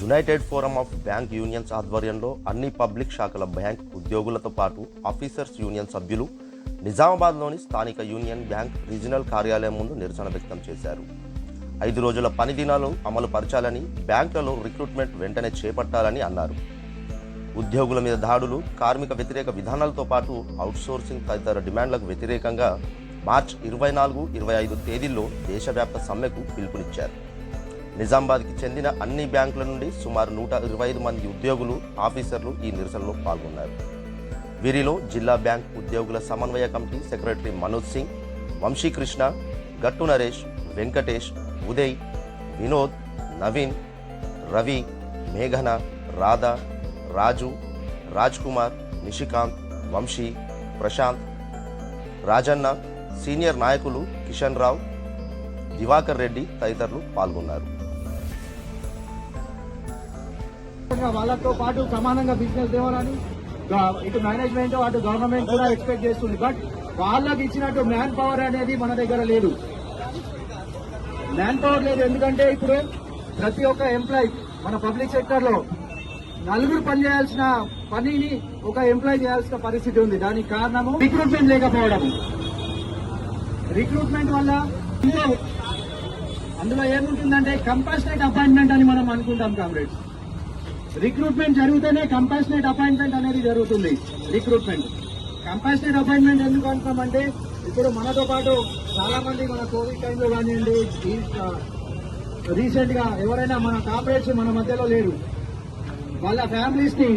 United forum of bank unions ఆధ్వర్యంలో అన్ని public శాఖల బ్యాంక్ ఉద్యోగులతో పాటు ఆఫీసర్స్ యూనియన్ సభ్యులు నిజామాబాద్లోని స్థానిక యూనియన్ బ్యాంక్ రీజనల్ కార్యాలయం ముందు నిరసన వ్యక్తం చేశారు. ఐదు రోజుల పని దినాలు అమలు పరచాలని బ్యాంకులలో రిక్రూట్మెంట్ వెంటనే చేపట్టాలని అన్నారు. ఉద్యోగుల మీద దాడులు కార్మిక వ్యతిరేక విధానాలతో పాటు అవుట్సోర్సింగ్ తదితర డిమాండ్లకు వ్యతిరేకంగా మార్చ్ ఇరవై నాలుగు ఇరవై ఐదు తేదీల్లో దేశవ్యాప్త సమ్మెకు పిలుపునిచ్చారు. నిజామాబాద్కి చెందిన అన్ని బ్యాంకుల నుండి సుమారు నూట ఇరవై ఐదు మంది ఉద్యోగులు ఆఫీసర్లు ఈ నిరసనలో పాల్గొన్నారు. వీరిలో జిల్లా బ్యాంక్ ఉద్యోగుల సమన్వయ కమిటీ సెక్రటరీ మనోజ్ సింగ్ వంశీకృష్ణ గట్టు నరేష్ వెంకటేష్ ఉదయ్ వినోద్ నవీన్ రవి మేఘన రాధా రాజు రాజ్ కుమార్ నిషికాంత్ వంశీ ప్రశాంత్ రాజన్న సీనియర్ నాయకులు కిషన్ రావు దివాకర్ రెడ్డి తదితరులు పాల్గొన్నారు. వాళ్ళతో పాటు సమానంగా బిజినెస్ తేవాలని ఇటు మేనేజ్మెంట్ అటు గవర్నమెంట్ కూడా ఎక్స్పెక్ట్ చేస్తుంది. బట్ వాళ్ళకి ఇచ్చినట్టు మ్యాన్ పవర్ అనేది మన దగ్గర లేదు. మ్యాన్ పవర్ లేదు. ఎందుకంటే ఇప్పుడు ప్రతి ఒక్క ఎంప్లాయ్ మన పబ్లిక్ సెక్టర్లో నలుగురు పని చేయాల్సిన పనిని ఒక ఎంప్లాయ్ చేయాల్సిన పరిస్థితి ఉంది. దానికి కారణము రిక్రూట్మెంట్ లేకపోవడం. రిక్రూట్మెంట్ వల్ల అందులో ఏముంటుందంటే కంపల్సరీ అపాయింట్మెంట్ అని మనం అనుకుంటాం కామ్రేడ్స్ రిక్రూట్మెంట్ జరిగితేనే కంపాషనేట్ అపాయింట్మెంట్ అనేది జరుగుతుంది. రిక్రూట్మెంట్. కంపాషనేట్ అపాయింట్మెంట్ ఎందుకు అంటామంటే ఇప్పుడు మనతో పాటు చాలా మంది మన కోవిడ్ టైంలో కానివ్వండి రీసెంట్గా ఎవరైనా మన కామ్రేడ్స్ మన మధ్యలో లేరు. వాళ్ళ ఫ్యామిలీస్ని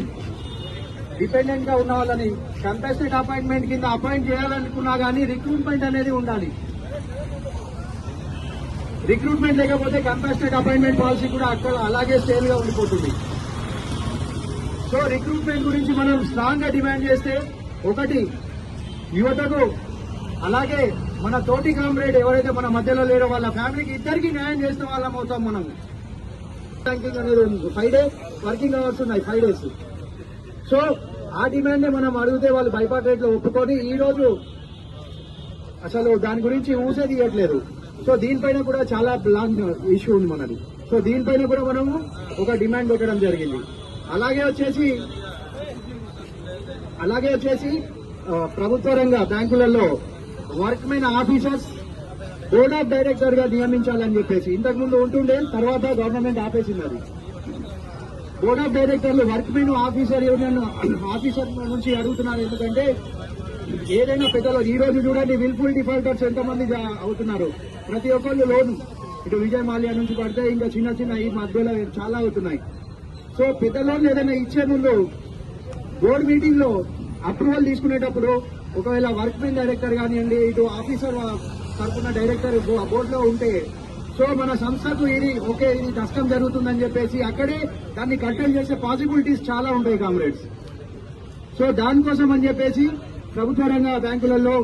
డిపెండెంట్గా ఉన్న వాళ్ళని కంపాషనేట్ అపాయింట్మెంట్ కింద అపాయింట్ చేయాలనుకున్నా కానీ రిక్రూట్మెంట్ అనేది ఉండాలి. రిక్రూట్మెంట్ లేకపోతే కంపాషనేట్ అపాయింట్మెంట్ పాలసీ కూడా అక్కడ అలాగే స్టేల్గా ఉండిపోతుంది. సో రిక్రూట్మెంట్ గురించి మనం స్ట్రాంగ్గా డిమాండ్ చేస్తే ఒకటి యువతకు అలాగే మన తోటి కామ్రేడ్ ఎవరైతే మన మధ్యలో లేరో వాళ్ళ ఫ్యామిలీకి ఇద్దరికి న్యాయం చేసిన వాళ్ళం అవుతాం మనం బ్యాంకింగ్ అనేది ఫైవ్ డేస్ వర్కింగ్ అవర్స్ ఉన్నాయి ఫైవ్ డేస్ సో ఆ డిమాండ్ మనం అడిగితే వాళ్ళు బైపాట్ రేట్లో ఒప్పుకొని ఈ రోజు అసలు దాని గురించి ఊసే తీయట్లేదు. సో దీనిపైన కూడా చాలా లాంగ్ ఇష్యూ uh, ఉంది మనది. సో దీనిపైన కూడా మనము ఒక డిమాండ్ పెట్టడం జరిగింది. అలాగే వచ్చేసి అలాగే వచ్చేసి ప్రభుత్వ రంగ బ్యాంకులలో వర్క్మెన్ ఆఫీసర్స్ బోర్డ్ ఆఫ్ డైరెక్టర్గా నియమించాలని చెప్పేసి ఇంతకు ముందు ఉంటుండే తర్వాత గవర్నమెంట్ ఆపేసింది అది. బోర్డ్ ఆఫ్ డైరెక్టర్లు వర్క్మెన్ ఆఫీసర్ యూనియన్ ఆఫీసర్ నుంచి అడుగుతున్నారు ఎందుకంటే ఏదైనా పెద్దలో ఈ రోజు చూడండి విల్ఫుల్ డిఫాల్టర్స్ ఎంతమంది అవుతున్నారు. ప్రతి ఒక్కళ్ళు లోన్. ఇటు విజయ్ మాల్యా నుంచి పడితే ఇంకా చిన్న చిన్న ఈ మధ్యలో చాలా అవుతున్నాయి. సో పెద్ద ఏదైనా ఇచ్చే ముందు బోర్డు మీటింగ్లో అప్రూవల్ తీసుకునేటప్పుడు ఒకవేళ వర్క్ మెన్ డైరెక్టర్ కానివ్వండి ఇటు ఆఫీసర్ తరఫున డైరెక్టర్ బోర్డులో ఉంటే సో మన సంస్థకు ఇది ఓకే ఇది నష్టం జరుగుతుందని చెప్పేసి అక్కడే దాన్ని కంట్రోల్ చేసే పాసిబిలిటీస్ చాలా ఉంటాయి కామ్రేడ్స్. సో దానికోసం అని చెప్పేసి ప్రభుత్వ రంగ బ్యాంకులలో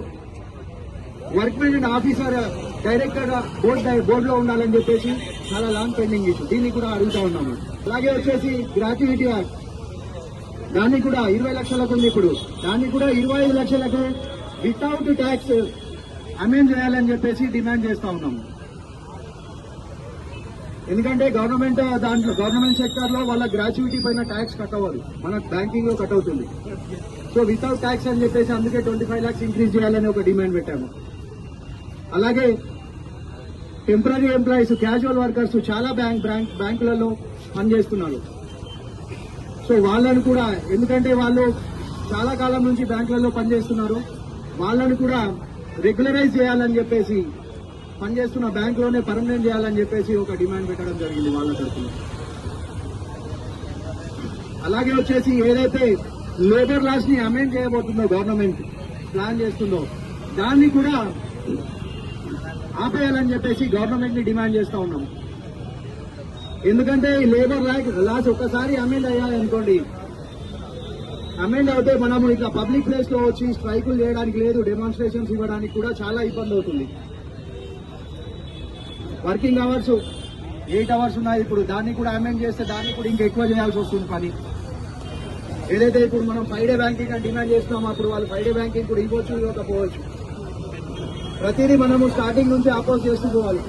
workmen and officer director board board ఉండాలని చెప్పేసి చాలా లాంగ్ పెండింగ్ ఇష్యూ దీన్ని కూడా అడుగుతా ఉన్నాము అలాగే వచ్చేసి గ్రాట్యుటీ దాన్ని కూడా ఇరవై లక్షలకు ఉంది ఇప్పుడు. దాన్ని కూడా ఇరవై ఐదు లక్షలకు వితౌట్ ట్యాక్స్ అమెండ్ చేయాలని చెప్పేసి డిమాండ్ చేస్తా ఉన్నాము ఎందుకంటే గవర్నమెంట్ దాంట్లో గవర్నమెంట్ సెక్టర్లో వాళ్ళ గ్రాట్యుటీ పైన ట్యాక్స్ కట్టవాలి మన బ్యాంకింగ్లో కట్ అవుతుంది. సో వితౌట్ ట్యాక్స్ అని చెప్పేసి అందుకే ట్వంటీ ఫైవ్ లాక్స్ ఇంక్రీజ్ చేయాలని ఒక డిమాండ్ పెట్టాము. అలాగే టెంపరీ ఎంప్లాయీస్ క్యాజువల్ వర్కర్స్ చాలా బ్యాంక్ బ్యాంక్ బ్యాంకులలో పనిచేస్తున్నారు. సో వాళ్ళను కూడా ఎందుకంటే వాళ్ళు చాలా కాలం నుంచి బ్యాంకులలో పనిచేస్తున్నారు వాళ్ళను కూడా రెగ్యులరైజ్ చేయాలని చెప్పేసి పనిచేస్తున్న బ్యాంకులోనే పర్మనెంట్ చేయాలని చెప్పేసి ఒక డిమాండ్ పెట్టడం జరిగింది వాళ్ళ తరఫున. అలాగే వచ్చేసి ఏదైతే లేబర్ లాస్ని అమెండ్ చేయబోతుందో గవర్నమెంట్ ప్లాన్ చేస్తుందో దాన్ని కూడా ఆపేయాలని చెప్పేసి గవర్నమెంట్ని డిమాండ్ చేస్తా ఉన్నాం. ఎందుకంటే ఈ లేబర్ లాస్ ఒక్కసారి అమెండ్ అయ్యాయి అనుకోండి. అమెండ్ అవుతే మనము ఇట్లా పబ్లిక్ ప్లేస్లో వచ్చి స్ట్రైకులు చేయడానికి లేదు డెమాన్స్ట్రేషన్స్ ఇవ్వడానికి కూడా చాలా ఇబ్బంది అవుతుంది. వర్కింగ్ అవర్స్ ఎయిట్ అవర్స్ ఉన్నాయి ఇప్పుడు. దాన్ని కూడా అమెండ్ చేస్తే దాన్ని కూడా ఇంకా ఎక్కువ చేయాల్సి వస్తుంది పని. ఏదైతే ఇప్పుడు మనం ఫైవ్ డే బ్యాంకింగ్ అని డిమాండ్ చేస్తున్నామో అప్పుడు వాళ్ళు ఫైవ్ డే బ్యాంకింగ్ కూడా ఇవ్వచ్చు ఇవ్వకపోవచ్చు ప్రతిదీ మనము స్టార్టింగ్ నుంచి ఆపోజ్ చేస్తూ పోవాలి.